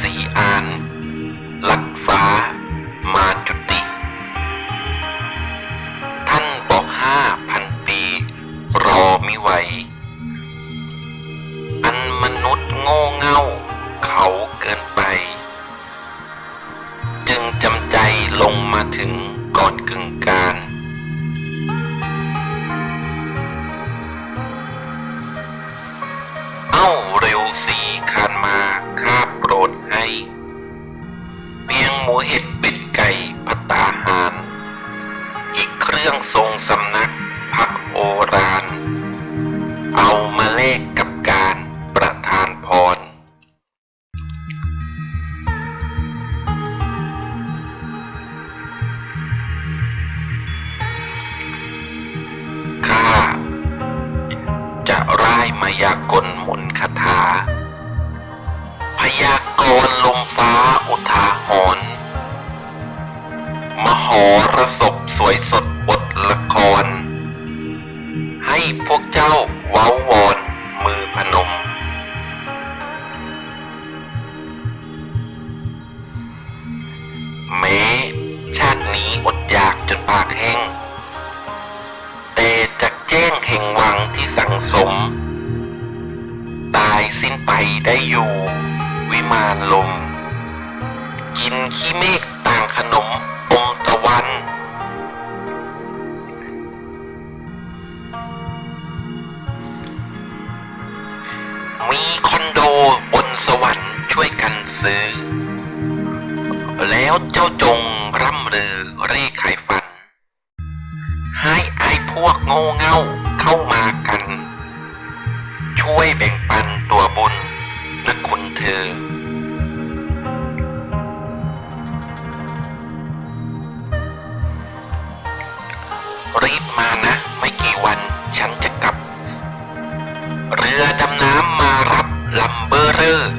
สีอาน ลัดฟ้า มาจุติ ท่านบอกห้าพันปี รอมิไหว อันมนุษย์โง่เง่า เขาเกินไป จึงจำใจลงมาถึงก่อนกึ่งการเอ้าเร็วสิ เปียงหมูเห็ดเป็ดไก่พัตาหาร อีกเครื่องทรงสำนักพักโอรานเอามาแลกกับการประทานพร ข้า จะร่ายมายากลมนคาถา ทาหรณ์มหรสพสวยสดบทละคร ให้พวกเจ้าเว้าวอนมือพนม แม้ชาตินี้อดอยากจนปากแห้ง แต่จะแจ้งแห่งวังที่สังสม ตายสิ้นไปได้อยู่ วิมานลม กินขี้เมฆต่างขนมอมตะวันมีคอนโดบนสวรรค์ช่วยกันซื้อ แล้วเจ้าจงร่ำเรือเร่ขายฝัน ให้ไอ้พวกโง่เง่าเข้ามากัน รีบมานะ ไม่กี่วันฉันจะกลับ เรือดำน้ำมารับลัมเบอร์เรอร์